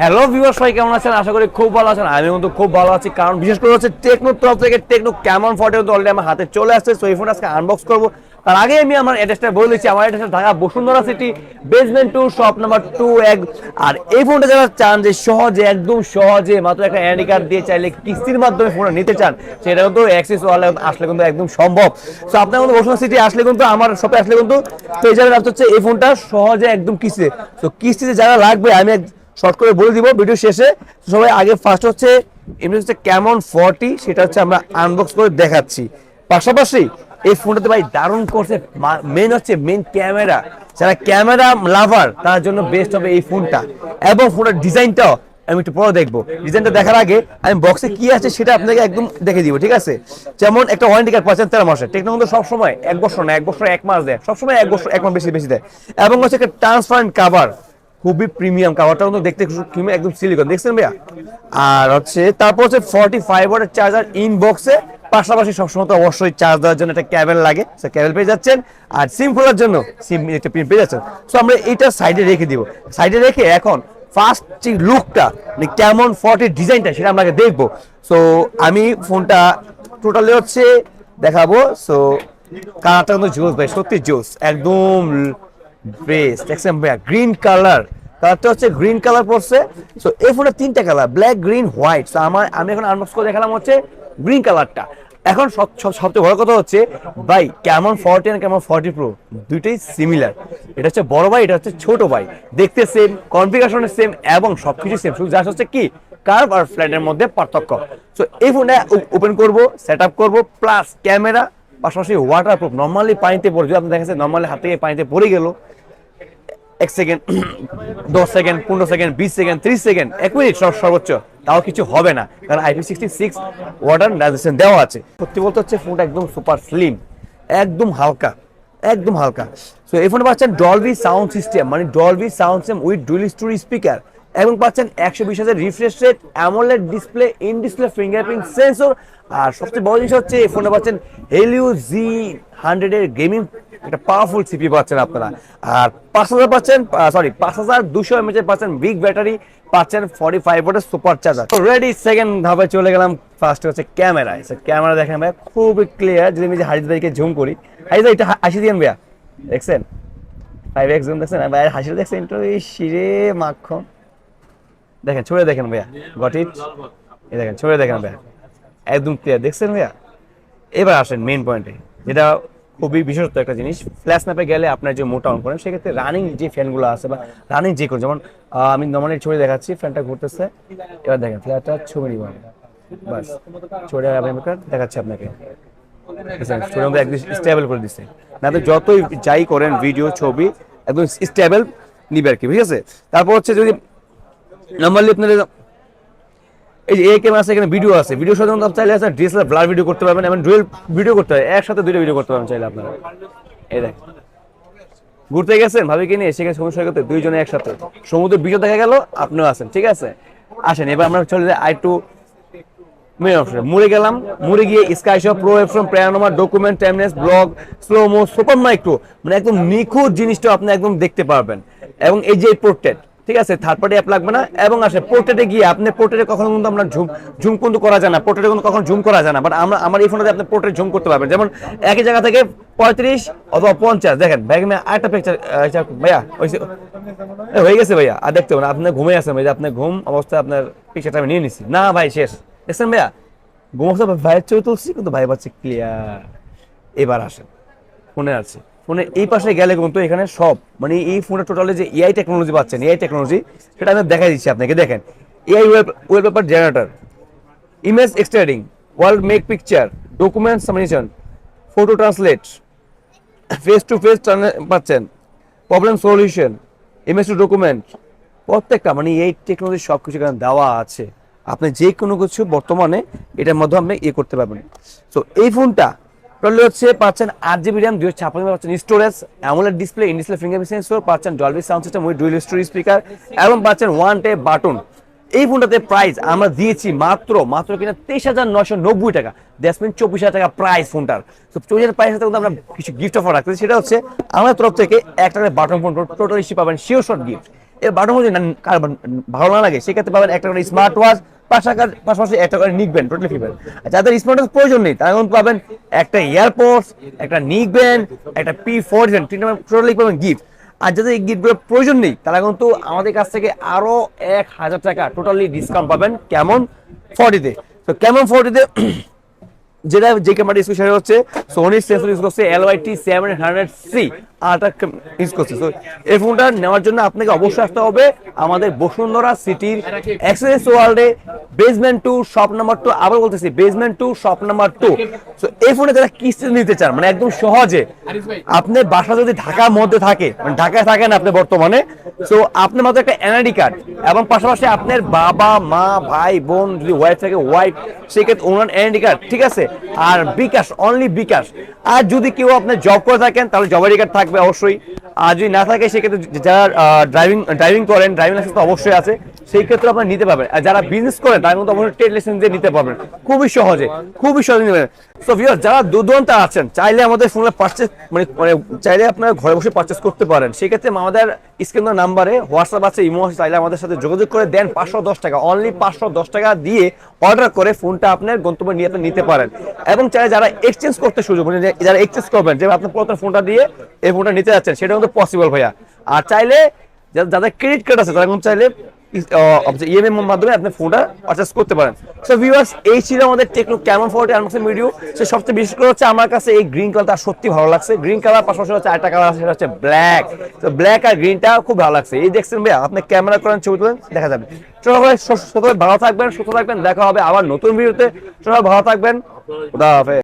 Hello viewer সবাই কেমন আছেন? আশা করি খুব ভালো আছেন। আমি কিন্তু খুব ভালো আছি, কারণ বিশেষ করে হচ্ছে টেকনোর তরফ থেকে টেকনো ক্যামন ফটো কিন্তু অলরেডি আমার হাতে চলে আসছে। সো এই ফোন আজকে আনবক্স করব। তার আগে আমি আমার অ্যাড্রেসটা বলে দিচ্ছি। আমার অ্যাড্রেসটা Dhaka Bashundhara city basement two shop number two এক। আর এই ফোনটা যারা চান যে সহজে, একদম সহজে, মাত্র একটা অ্যান্ডি কার্ড দিয়ে চাইলে কিস্তির মাধ্যমে ফোনটা নিতে চান, সেটা কিন্তু অ্যাক্সেস আসলে কিন্তু একদম সম্ভব। সো আপনার কিন্তু বসুন্ধরা সিটি আসলে কিন্তু আমার শপে আসলে কিন্তু পেয়ে যাবেন। হচ্ছে এই ফোনটা সহজে একদম কিস্তিতে। তো কিস্তিতে যারা লাগবে, আমি শর্ট করে বলে দিব ভিডিও শেষে। সবাই আগে ফার্স্ট হচ্ছে, এমনি হচ্ছে কেমন ফর্টি সেটা হচ্ছে আমরা আনবক্স করে দেখাচ্ছি। পাশাপাশি এই ফোনটাতে ভাই দারুণ করছে মেন হচ্ছে মেন ক্যামেরা যারা ক্যামেরা লাভার তার জন্য বেস্ট হবে এই ফোনটা। এবং ফোনের ডিজাইনটাও আমি একটু পরে দেখব। ডিজাইনটা দেখার আগে আমি বক্সে কি আছে সেটা আপনাকে একদম দেখে দিব, ঠিক আছে? যেমন একটা ওয়ারেন্টি কার্ড পাচ্ছেন তেরো মাসের। টেকনো কিন্তু সবসময় এক বছর না, এক বছর এক মাস দেয়। সবসময় এক বছর, এক মাস বেশি বেশি দেয়। এবং হচ্ছে একটা ট্রান্সপারেন্ট কাভার খুবই প্রিমিয়াম কাভারটা কিন্তু দেখতে একদম সিলিকন দেখছেন ভাইয়া? আর হচ্ছে, তারপর হচ্ছে ফর্টি ফাইভ ওয়াটের চার্জার ইন বক্সে পাশাপাশি সবসময় তো অবশ্যই চার্জ দেওয়ার জন্য একটা ক্যাবেল লাগে সে ক্যাবেল পেয়ে যাচ্ছেন। আর সিম খোলার জন্য সিম একটা পিন পেয়ে যাচ্ছেন। সো আমরা এটা সাইডে রেখে দিব। সাইডে রেখে এখন ফার্স্ট যে লুকটা মানে কেমন ফর্টির ডিজাইনটা সেটা আগে দেখব। সো আমি ফোনটা টোটালি হচ্ছে দেখাবো। সো কালারটা কিন্তু জোস ভাই, সত্যি জোস একদম বেস্ট দেখছেন ভাইয়া গ্রিন কালার কালারটা হচ্ছে গ্রিন কালার পড়ছে। সো এই ফোনের তিনটা কালার ব্ল্যাক গ্রিন হোয়াইট আমার, আমি এখন আনবক্স করে দেখালাম হচ্ছে গ্রিন কালারটা এখন সব- সব- সবচেয়ে বড় কথা হচ্ছে, ভাই, কেমন ফর্টি কেমন ফর্টি প্রো দুইটাই সিমিলার এটা হচ্ছে বড় ভাই, এটা হচ্ছে ছোট ভাই। দেখতে সেম কনফিগারেশনের সেম এবং সবকিছু সেম শুধু যা হচ্ছে কি? কার্ভ আর ফ্ল্যাটের মধ্যে পার্থক্য। সো এই ফোনটা ওপেন করব সেট আপ করব প্লাস ক্যামেরা পাশাপাশি ওয়াটার প্রুফ নর্মালি পানিতে পড়ে, যদি আপনি দেখেন নর্মালি হাত থেকে পানিতে পড়ে গেল এক সেকেন্ড দশ সেকেন্ড পনেরো সেকেন্ড বিশ সেকেন্ড ত্রিশ সেকেন্ড এক মিনিট সর- সর্বোচ্চ। তাও কিছু হবে না, কারণ আইপি সিক্সটি সিক্স ওয়াটার রাজেশন দেওয়া আছে। সত্যি বলতে হচ্ছে ফোনটা একদম সুপার স্লিম একদম হালকা একদম হালকা। সো এই ফোনে পাচ্ছেন ডলবি সাউন্ড সিস্টেম মানে Dolby sound system with dual stereo speaker এবং পাচ্ছেন একশো বিশ হাজার refresh rate AMOLED display in display fingerprint sensor আর সবচেয়ে বড় জিনিস হচ্ছে, এই ফোনে পাচ্ছেন হেলিও জি হান্ড্রেডের গেমিং একটা পাওয়ারফুল সিপি পাচ্ছেন আপনারা। আর পাঁচ হাজার পাচ্ছেন সরি পাঁচ হাজার দুশো এমএচ এর পাচ্ছেন বিগ ব্যাটারি পাচ্ছেন ফর্টি ফাইভ ওয়াটের সুপার চার্জার রেডি সেকেন্ড ধাপে চলে গেলাম ফার্স্ট হচ্ছে ক্যামেরা ক্যামেরা দেখেন ভাই খুবই ক্লিয়ার যদি আমি হাজিদ ভাইকে জুম করি হাজিদ ভাই এটা হাসি দিয়েন ভাইয়া। দেখছেন? ফাইভ এক্স জুম দেখছেন? ভাইয়ের হাসি দেখছেন? একটু এই শিরে মাখন। দেখেন ছড়ে দেখেন ভাইয়া। গট ইট এই দেখেন ছড়ে দেখেন ভাইয়া। একদম ক্লিয়ার দেখছেন ভাইয়া? এবার আসেন মেইন পয়েন্টে যেটা খুবই বিশেষত্ব একটা জিনিস। ফ্ল্যাশ ম্যাপে গেলে আপনার যে মোটা অন করেন, সেক্ষেত্রে রানিং যে ফ্যানগুলো আছে বা রানিং যে কোনো, যেমন আমি নর্মালি ছবি দেখাচ্ছি ফ্যানটা ঘুরতেছে, এবার দেখেন ফ্ল্যাটটা ছবি নিব। বাস, ছবি আমি দেখাচ্ছি আপনাকে। স্টেবল করে দিচ্ছে না তো যতই যাই করেন ভিডিও ছবি, একদম স্টেবল নিবে আর কি, ঠিক আছে? তারপর হচ্ছে যদি নর্মালি আপনার এই এই ক্যামেরা আছে, এখানে ভিডিও আছে। ভিডিও সাধারণত আপনি চাইলে আছে ডিএসএলআর ব্লার ভিডিও করতে পারবেন এবং ডুয়েল ভিডিও করতে পারবেন। একসাথে দুটো ভিডিও করতে পারবেন চাইলে আপনারা। এই দেখ। ঘুরতে গেছেন ভাবি কি নিয়ে সেখানে সমুদ্র সৈকতে দুইজনে একসাথে। সমুদ্র ভিডিও দেখা গেল, আপনিও আছেন, ঠিক আছে? আসেন, এবার আমরা চলে যাই আই মেন অপশন মুড়ে গেলাম মুড়ে গিয়ে sky shop pro from panorama document timeless vlog slomo super micro মানে একদম নিখুঁত জিনিসটা আপনি একদম দেখতে পারবেন। এবং এই যে পোর্ট্রেট ঠিক আছে? থার্ড পার্টি অ্যাপ লাগবে না এবং আসে পোর্ট্রেটে গিয়ে আপনি পোর্ট্রেটে কখনো কিন্তু আমরা ঝুম ঝুম কিন্তু করা যায় না। পোর্ট্রেটে কিন্তু কখনো ঝুম করা যায় না। বাট আমরা আমার এই ফোনে আপনি পোর্ট্রেট ঝুম করতে পারবেন। যেমন একই জায়গা থেকে পঁয়ত্রিশ অথবা পঞ্চাশ। দেখেন ব্যাগ মে আরেকটা পিকচার ভাইয়া, ওই হয়ে গেছে ভাইয়া। আর দেখতে হবে না, আপনি ঘুমে আছেন ভাই। আপনার ঘুম অবস্থায় আপনার পিকচারটা আমি নিয়ে নিছি। না ভাই, শেষ। দেখছেন ভাইয়া? ঘুম অবস্থা ভাইয়ের ছবি তুলছি, কিন্তু ভাই পাচ্ছে ক্লিয়ার এবার আসেন। ফোনে আছে। ফোনে এই পাশে গেলে কিন্তু এখানে সব মানে এই ফোনে টোটালে যে এআই টেকনোলজি পাচ্ছেন এআই টেকনোলজি সেটা আমি দেখাই দিচ্ছি আপনাকে। দেখেন AI wallpaper generator image extracting world make picture document submission photo translate face to face পাচ্ছেন problem solution image to document প্রত্যেকটা মানে এই টেকনোলজি সব কিছু এখানে দেওয়া আছে। আপনি যে কোনো কিছু বর্তমানে এটার মধ্যে আপনি ইয়ে করতে পারবেন। তো এই ফোনটা টোটালি হচ্ছে পাচ্ছেন আট জিবি র্যাম দুই ছাপ্পান্ন পাচ্ছেন storage AMOLED display in display fingerprint sensor পাচ্ছেন Dolby sound system with dual stereo speaker এবং পাচ্ছেন ওয়ান টে বাটন এই ফোনটাতে প্রাইস আমরা দিয়েছি মাত্র মাত্র কিনা তেইশ হাজার নশো নব্বই টাকা। দ্যাটস মিন চব্বিশ হাজার টাকা প্রাইস ফোনটার। তো চব্বিশ হাজার প্রাইস কিন্তু আমরা কিছু গিফট অফার রাখতেছি। সেটা হচ্ছে আমাদের তরফ থেকে একটা বাটন ফোন টোটাল ইস্যু পাবেন শিওর শর্ট গিফট এই বাটন যদি ভালো না লাগে, সেক্ষেত্রে পাবেন একটা স্মার্ট ওয়াচ পাশাপাশি পাশাপাশি একটা করে নিকবেন টোটালি ফিবেন যাদের স্মার্টফোন প্রয়োজন নেই, তারা কিন্তু পাবেন একটা এয়ারপোর্টস একটা নিকবেন একটা পি ফোরটিন তিনটা টোটালি পাবেন গিফট আর যাদের এই গিফটগুলোর প্রয়োজন নেই, তারা কিন্তু আমাদের কাছ থেকে আরও এক হাজার টাকা টোটালি ডিসকাউন্ট পাবেন কেমন? ফর্টিতে তো। কেমন ফর্টিতে যেটা যে ক্যামেরাটা ইউজ সেটা হচ্ছে সোনি সেন্সর ইউজ করছে LYT seven hundred C ultra use করছে। তো এই ফোনটা নেওয়ার জন্য আপনাকে অবশ্যই আসতে হবে আমাদের বসুন্ধরা সিটির এক্সেস ওয়ার্ল্ডে basement two shop number two আবার বলতেছি basement two shop number two তো এই ফোনে যারা কিস্তি নিতে চান মানে একদম সহজে আপনার বাসা যদি ঢাকার মধ্যে থাকে মানে ঢাকায় থাকেন আপনি বর্তমানে তো আপনার মাত্র একটা এনআইডি কার্ড এবং পাশাপাশি আপনার বাবা, মা, ভাই, বোন যদি ওয়াইফ থাকে ওয়াইফ সেক্ষেত্রে ওনার এনআইডি কার্ড ঠিক আছে? আর বিকাশ অনলি বিকাশ। আর যদি কেউ আপনি জব করে থাকেন, তাহলে জবের কার্ড থাকবে অবশ্যই। আর যদি না থাকে, সেক্ষেত্রে যারা ড্রাইভিং ড্রাইভিং করেন ড্রাইভিং লাইসেন্স তো অবশ্যই আছে, সেই ক্ষেত্রে আপনারা নিতে পারবেন। আর যারা বিজনেস করেন, তার মধ্যে অবশ্যই ট্রেড লাইসেন্স দিয়ে নিতে পারবেন। খুবই সহজে খুবই সহজে নিতে পারবেন। সো ভিউয়ার যারা দুর্দান্ত আছেন, চাইলে আমাদের ফোনে পারচেস মানে মানে চাইলে আপনারা ঘরে বসে পারচেস করতে পারেন। সেই ক্ষেত্রে আমাদের স্ক্রিন নাম্বারে হোয়াটসঅ্যাপ আছে ইমো আছে, চাইলে আমাদের সাথে যোগাযোগ করে দেন পাঁচশো দশ টাকা। অনলি পাঁচশো দশ টাকা দিয়ে অর্ডার করে ফোনটা আপনার গন্তব্যে নিয়ে আপনি নিতে পারেন। এবং চাইলে যারা এক্সচেঞ্জ করতে সুযোগ মানে যারা এক্সচেঞ্জ করবেন, যে আপনি পুরাতন ফোনটা দিয়ে এই ফোনটা নিতে যাচ্ছেন, সেটা কিন্তু পসিবল ভাইয়া। আর চাইলে যাদের ক্রেডিট কার্ড আছে, তারা চাইলে ইএমএম মাধ্যমে আপনি ফোনটা পারচেস করতে পারেন। সো ভিউয়ার্স এই ছিল আমাদের টেকনো ক্যামন ভিডিও সে সবচেয়ে বিশেষ করে হচ্ছে আমার কাছে এই গ্রিন কালারটা সত্যি ভালো লাগছে। গ্রিন কালার পাশাপাশি হচ্ছে আরেকটা কালার আছে, সেটা হচ্ছে ব্ল্যাক তো ব্ল্যাক আর গ্রিনটা খুব ভালো লাগছে। এই দেখছেন ভাই আপনি ক্যামেরা করেন, ছবি তুলেন, দেখা যাবে। সবাই ভালো থাকবেন, সুস্থ থাকবেন। দেখা হবে আবার নতুন ভিডিওতে সবাই ভালো থাকবেন। খুদা হাফেজ।